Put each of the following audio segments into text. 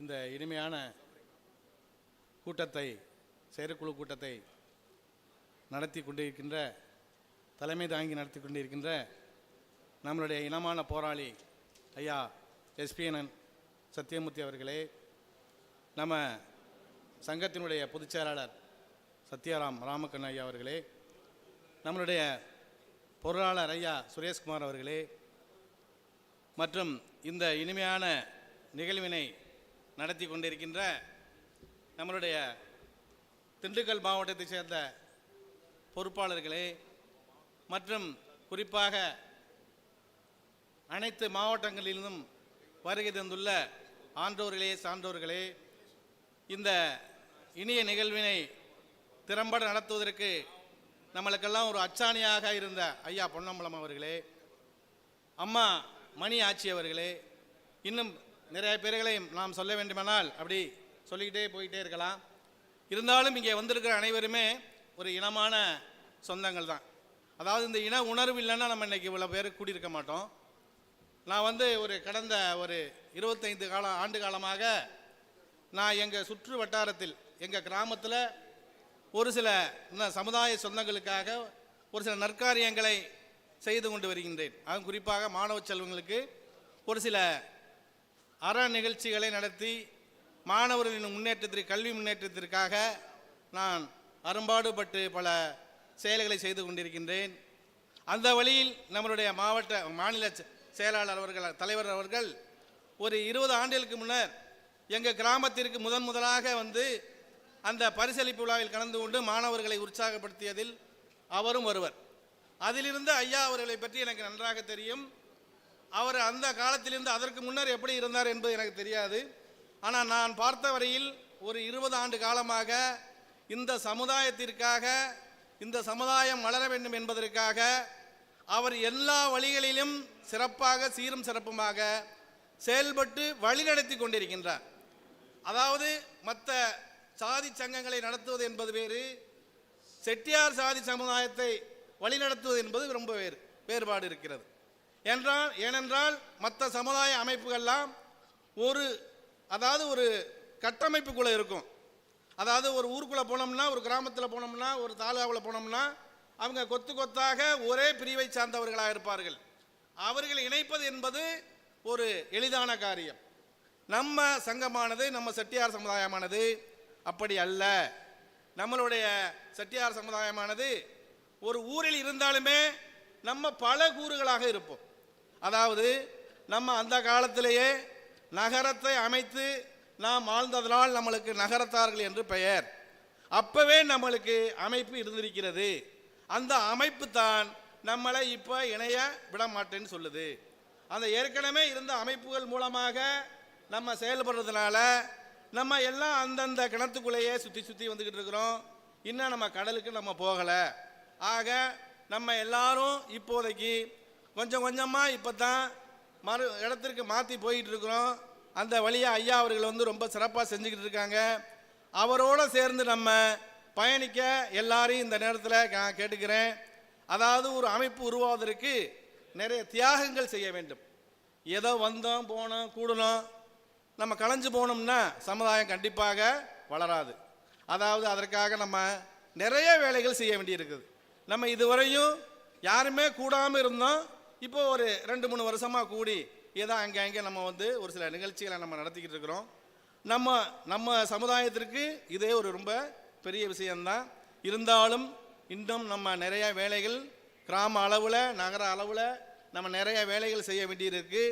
இந்த இனிமையான கூட்டத்தை செயற்குழு கூட்டத்தை நடத்தி கொண்டிருக்கின்ற தலைமை தாங்கி நடத்தி கொண்டிருக்கின்ற நம்மளுடைய இனமான போராளி ஐயா எஸ்பிஎன்என் சத்யமூர்த்தி அவர்களே நம்ம சங்கத்தினுடைய பொதுச் செயலாளர் சத்யாராம் ராமக்கண்ண ஐயா அவர்களே நம்மளுடைய பொருளாளர் ஐயா சுரேஷ்குமார் அவர்களே மற்றும் இந்த இனிமையான நிகழ்வினை நடத்தி கொண்டிருக்கின்ற நம்மளுடைய திண்டுக்கல் மாவட்டத்தைச் சேர்ந்த பொறுப்பாளர்களே மற்றும் குறிப்பாக அனைத்து மாவட்டங்களிலும் வருகை தந்துள்ள ஆன்றோர்களே சான்றோர்களே இந்த இனிய நிகழ்வினை திறம்பட நடத்துவதற்கு நம்மளுக்கெல்லாம் ஒரு அச்சாணியாக இருந்த ஐயா பொன்னம்பலம் அவர்களே அம்மா மணி ஆட்சி அவர்களே இன்னும் நிறைய பேர்களையும் நாம் சொல்ல வேண்டுமானால் அப்படி சொல்லிக்கிட்டே போயிட்டே இருக்கலாம். இருந்தாலும் இங்கே வந்திருக்கிற அனைவருமே ஒரு இனமான சொந்தங்கள் தான். அதாவது இந்த இன உணர்வு இல்லைன்னா நம்ம இன்னைக்கு இவ்வளோ பேர் கூடியிருக்க மாட்டோம். நான் வந்து ஒரு கடந்த ஒரு இருபத்தைந்து கால ஆண்டு காலமாக நான் எங்கள் சுற்று வட்டாரத்தில் எங்கள் கிராமத்தில் ஒரு சில சமுதாய சொந்தங்களுக்காக ஒரு சில நற்காரியங்களை செய்து கொண்டு வருகின்றேன். அதுவும் குறிப்பாக மாணவ செல்வங்களுக்கு ஒரு சில அற நிகழ்ச்சிகளை நடத்தி மாணவர்களின் முன்னேற்றத்திற்கு கல்வி முன்னேற்றத்திற்காக நான் அரும்பாடுபட்டு பல செயல்களை செய்து கொண்டிருக்கின்றேன். அந்த வழியில் நம்மளுடைய மாவட்ட மாநில செயலாளர் அவர்கள் தலைவர் அவர்கள் ஒரு இருபது ஆண்டுகளுக்கு முன்னர் எங்கள் கிராமத்திற்கு முதன் முதலாக வந்து அந்த பரிசளிப்பு விழாவில் கலந்து கொண்டு மாணவர்களை உற்சாகப்படுத்தியதில் அவரும் ஒருவர். அதிலிருந்து ஐயா அவர்களை பற்றி எனக்கு நன்றாக தெரியும். அவர் அந்த காலத்திலிருந்து அதற்கு முன்னர் எப்படி இருந்தார் என்பது எனக்கு தெரியாது. ஆனால் நான் பார்த்த வரையில் ஒரு இருபது ஆண்டு காலமாக இந்த சமுதாயத்திற்காக இந்த சமுதாயம் வளர வேண்டும் என்பதற்காக அவர் எல்லா வழிகளிலும் சிறப்பாக சீரும் சிறப்புமாக செயல்பட்டு வழிநடத்தி கொண்டிருக்கின்றார். அதாவது மற்ற சாதி சங்கங்களை நடத்துவது என்பது வேறு செட்டியார் சாதி சமுதாயத்தை வழிநடத்துவது என்பது ரொம்ப வேறு வேறுபாடு இருக்கிறது. என்றால் ஏனென்றால் மற்ற சமுதாய அமைப்புகள்லாம் ஒரு அதாவது ஒரு கட்டமைப்புக்குள்ளே இருக்கும். அதாவது ஒரு ஊருக்குள்ளே போனோம்னா ஒரு கிராமத்தில் போனோம்னா ஒரு தாலுகாவில் போனோம்னா அவங்க கொத்து கொத்தாக ஒரே பிரிவை சார்ந்தவர்களாக இருப்பார்கள். அவர்கள் இணைப்பது என்பது ஒரு எளிதான காரியம். நம்ம சங்கமானது நம்ம செட்டியார் சமுதாயமானது அப்படி அல்ல. நம்மளுடைய செட்டியார் சமுதாயமானது ஒரு ஊரில் இருந்தாலுமே நம்ம பல கூறுகளாக இருப்போம். அதாவது நம்ம அந்த காலத்திலேயே நகரத்தை அமைத்து நாம் வாழ்ந்ததனால் நம்மளுக்கு நகரத்தார்கள் என்று பெயர். அப்பவே நம்மளுக்கு அமைப்பு இருந்திருக்கிறது. அந்த அமைப்பு தான் நம்மளை இப்போ இணைய விட மாட்டேன்னு சொல்லுது. அந்த ஏற்கனவே இருந்த அமைப்புகள் மூலமாக நம்ம செயல்படுறதுனால நம்ம எல்லாம் அந்தந்த கிணத்துக்குள்ளேயே சுற்றி சுற்றி வந்துக்கிட்டு இருக்கிறோம். இன்னும் நம்ம கடலுக்கு நம்ம போகலை. ஆக நம்ம எல்லாரும் இப்போதைக்கு கொஞ்சம் கொஞ்சமாக இப்போ தான் மறு இடத்திற்கு மாற்றி போயிட்டு இருக்கிறோம் அந்த வழியாக ஐயா அவர்கள் வந்து ரொம்ப சிறப்பாக செஞ்சுக்கிட்டு இருக்காங்க. அவரோட சேர்ந்து நம்ம பயணிக்க எல்லாரையும் இந்த நேரத்தில் நான் கேட்டுக்கிறேன். அதாவது ஒரு அமைப்பு உருவாவதற்கு நிறைய தியாகங்கள் செய்ய வேண்டும். ஏதோ வந்தோம் போனோம் கூடணும் நம்ம கலைஞ்சு போனோம்னா சமுதாயம் கண்டிப்பாக வளராது. அதாவது அதற்காக நம்ம நிறைய வேலைகள் செய்ய வேண்டியிருக்குது. நம்ம இதுவரையும் யாருமே கூடாமல் இருந்தோம். இப்போ ஒரு ரெண்டு மூணு வருஷமாக கூடி ஏதோ அங்கே அங்கே நம்ம வந்து ஒரு சில நிகழ்ச்சிகளை நம்ம நடத்திக்கிட்டு இருக்கிறோம். நம்ம நம்ம சமுதாயத்திற்கு இதே ஒரு ரொம்ப பெரிய விஷயம்தான். இருந்தாலும் இன்னும் நம்ம நிறைய வேலைகள் கிராம அளவில் நகர அளவில் நம்ம நிறைய வேலைகள் செய்ய வேண்டியிருக்கு.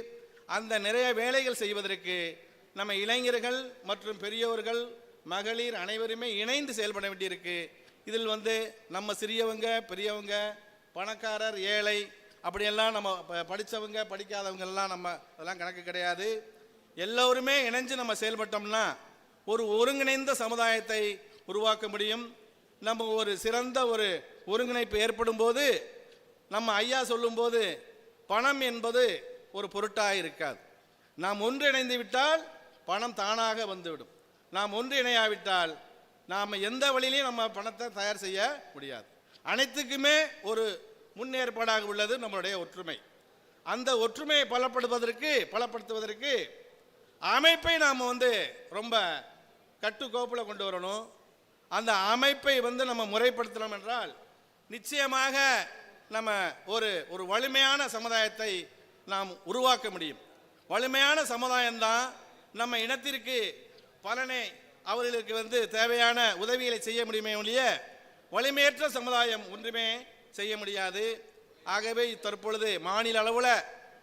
அந்த நிறைய வேலைகள் செய்வதற்கு நம்ம இளைஞர்கள் மற்றும் பெரியவர்கள் மகளிர் அனைவருமே இணைந்து செயல்பட வேண்டியிருக்கு. இதில் வந்து நம்ம சிறியவங்க பெரியவங்க பணக்காரர் ஏழை அப்படியெல்லாம் நம்ம ப- படிக்காதவங்கெல்லாம் படிக்காதவங்க எல்லாம் நம்ம அதெல்லாம் கணக்கு கிடையாது. எல்லோருமே இணைஞ்சு நம்ம செயல்பட்டோம்னா ஒரு ஒருங்கிணைந்த சமுதாயத்தை உருவாக்க முடியும். நம்ம ஒரு சிறந்த ஒரு ஒருங்கிணைப்பு ஏற்படும் போது நம்ம ஐயா சொல்லும்போது பணம் என்பது ஒரு பொருட்டாக இருக்காது. நாம் ஒன்றிணைந்து விட்டால் பணம் தானாக வந்துவிடும். நாம் ஒன்றிணையாவிட்டால் நாம் எந்த வழியிலையும் நம்ம பணத்தை தயார் செய்ய முடியாது. அனைத்துக்குமே ஒரு முன்னேற்பாடாக உள்ளது நம்மளுடைய ஒற்றுமை. அந்த ஒற்றுமையை பலப்படுவதற்கு பலப்படுத்துவதற்கு அமைப்பை நாம் வந்து ரொம்ப கட்டுக்கோப்பில் கொண்டு வரணும். அந்த அமைப்பை வந்து நம்ம முறைப்படுத்தணும் என்றால் நிச்சயமாக நம்ம ஒரு ஒரு வலிமையான சமுதாயத்தை நாம் உருவாக்க முடியும். வலிமையான சமுதாயம்தான் நம்ம இனத்திற்கு பலனை அவர்களுக்கு வந்து தேவையான உதவிகளை செய்ய முடியுமே ஒழிய வலிமையற்ற சமுதாயம் ஒன்றுமே செய்ய முடியாது. ஆகவே தற்பொழுது மாநில அளவில்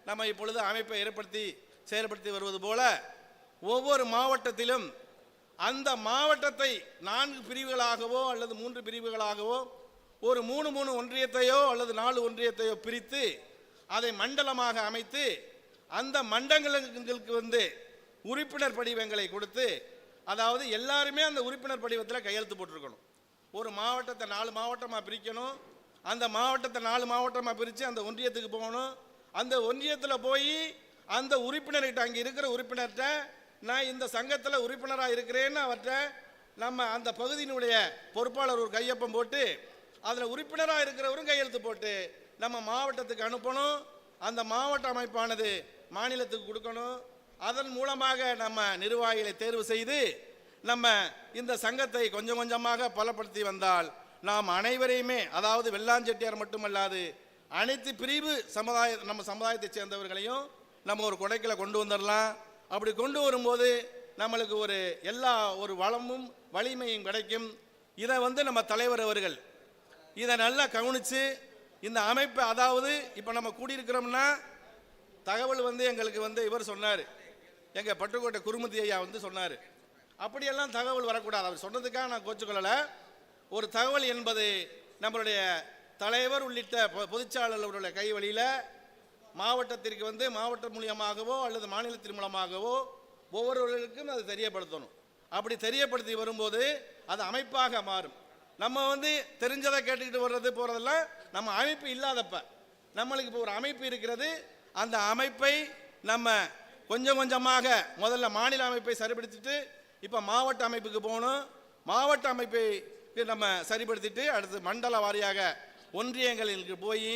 நம்ம இப்பொழுது அமைப்பை ஏற்படுத்தி செயல்படுத்தி வருவது போல ஒவ்வொரு மாவட்டத்திலும் அந்த மாவட்டத்தை நான்கு பிரிவுகளாகவோ அல்லது மூன்று பிரிவுகளாகவோ ஒரு மூணு மூணு ஒன்றியத்தையோ அல்லது நாலு ஒன்றியத்தையோ பிரித்து அதை மண்டலமாக அமைத்து அந்த மண்டலங்களுக்கு வந்து உறுப்பினர் படிவங்களை கொடுத்து அதாவது எல்லாருமே அந்த உறுப்பினர் படிவத்தில் கையெழுத்து போட்டிருக்கணும். ஒரு மாவட்டத்தை நாலு மாவட்டமாக பிரிக்கணும். அந்த மாவட்டத்தை நாலு மாவட்டமாக பிரித்து அந்த ஒன்றியத்துக்கு போகணும். அந்த ஒன்றியத்தில் போய் அந்த உறுப்பினர்கிட்ட அங்கே இருக்கிற உறுப்பினர்கிட்ட நான் இந்த சங்கத்தில் உறுப்பினராக இருக்கிறேன்னு அவர்கிட்ட நம்ம அந்த பகுதியினுடைய பொறுப்பாளர் ஒரு கையொப்பம் போட்டு அதில் உறுப்பினராக இருக்கிறவரும் கையெழுத்து போட்டு நம்ம மாவட்டத்துக்கு அனுப்பணும். அந்த மாவட்ட அமைப்பானது மாநிலத்துக்கு கொடுக்கணும். அதன் மூலமாக நம்ம நிர்வாகிகளை தேர்வு செய்து நம்ம இந்த சங்கத்தை கொஞ்சம் கொஞ்சமாக பலப்படுத்தி வந்தால் நாம் அனைவரையுமே அதாவது வெள்ளாஞ்செட்டியார் மட்டுமல்லாது அனைத்து பிரிவு சமுதாய நம்ம சமுதாயத்தை சேர்ந்தவர்களையும் நம்ம ஒரு கொடைக்கில் கொண்டு வந்துடலாம். அப்படி கொண்டு வரும்போது நம்மளுக்கு ஒரு எல்லா ஒரு வளமும் வலிமையும் கிடைக்கும். இதை வந்து நம்ம தலைவர் அவர்கள் இதை நல்லா கவனித்து இந்த அமைப்பை அதாவது இப்போ நம்ம கூடியிருக்கிறோம்னா தகவல் வந்து எங்களுக்கு வந்து இவர் சொன்னார். எங்கள் பட்டுக்கோட்டை குருமதி ஐயா வந்து சொன்னார். அப்படியெல்லாம் தகவல் வரக்கூடாது. அவர் சொன்னதுக்காக நான் கோச்சுக்கொள்ளலை. ஒரு தகவல் என்பது நம்மளுடைய தலைவர் உள்ளிட்ட பொ- பொதுச்சாளர்களுடைய கை வழியில் மாவட்டத்திற்கு வந்து மாவட்டம் மூலியமாகவோ அல்லது மாநிலத்தின் மூலமாகவோ ஒவ்வொருவர்களுக்கும் அது தெரியப்படுத்தணும். அப்படி தெரியப்படுத்தி வரும்போது அது அமைப்பாக மாறும். நம்ம வந்து தெரிஞ்சதை கேட்டுக்கிட்டு வர்றது போகிறதெல்லாம் நம்ம அமைப்பு இல்லாதப்ப நம்மளுக்கு இப்போ ஒரு அமைப்பு இருக்கிறது. அந்த அமைப்பை நம்ம கொஞ்சம் கொஞ்சமாக முதல்ல மாநில அமைப்பை சரிபடுத்திட்டு இப்போ மாவட்ட அமைப்புக்கு போகணும். மாவட்ட அமைப்பை நம்ம சரிப்படுத்திட்டு அடுத்து மண்டல வாரியாக ஒன்றியங்களுக்கு போய்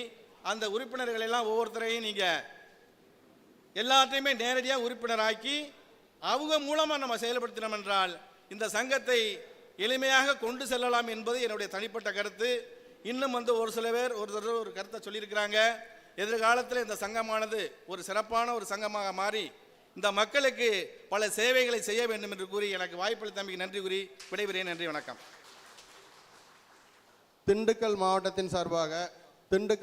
அந்த உறுப்பினர்கள் எல்லாம் ஒவ்வொருத்தரையும் நீங்கள் எல்லாத்தையுமே நேரடியாக உறுப்பினராக்கி அவங்க மூலமாக நம்ம செயல்படுத்தினோம் என்றால் இந்த சங்கத்தை எளிமையாக கொண்டு செல்லலாம் என்பது என்னுடைய தனிப்பட்ட கருத்து. இன்னும் வந்து ஒரு சில பேர் ஒரு தடவை ஒரு கருத்தை சொல்லியிருக்கிறாங்க. எதிர்காலத்தில் இந்த சங்கமானது ஒரு சிறப்பான ஒரு சங்கமாக மாறி இந்த மக்களுக்கு பல சேவைகளை செய்ய வேண்டும் என்று கூறி எனக்கு வாய்ப்பளித்தமைக்கு நன்றி கூறி விடைபெறேன் நன்றி வணக்கம். திண்டுக்கல் மாவட்டத்தின் சார்பாக திண்டுக்கல்